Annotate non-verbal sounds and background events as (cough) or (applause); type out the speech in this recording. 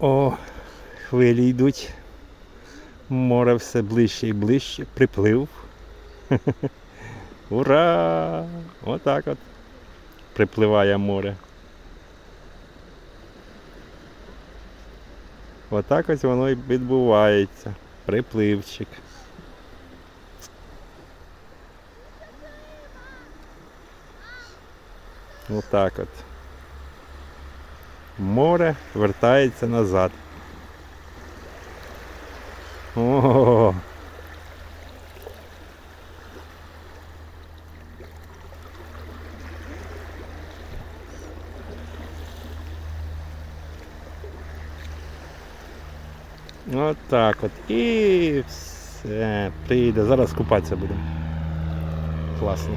О, хвилі йдуть. Море все ближче і ближче. Приплив. (laughs) Ура! Отак от. Припливає море. Отак ось воно і відбувається. Припливчик. Отак от. Море вертається назад. О. От так от. І все. Прийде. Зараз купатися будемо. Класно.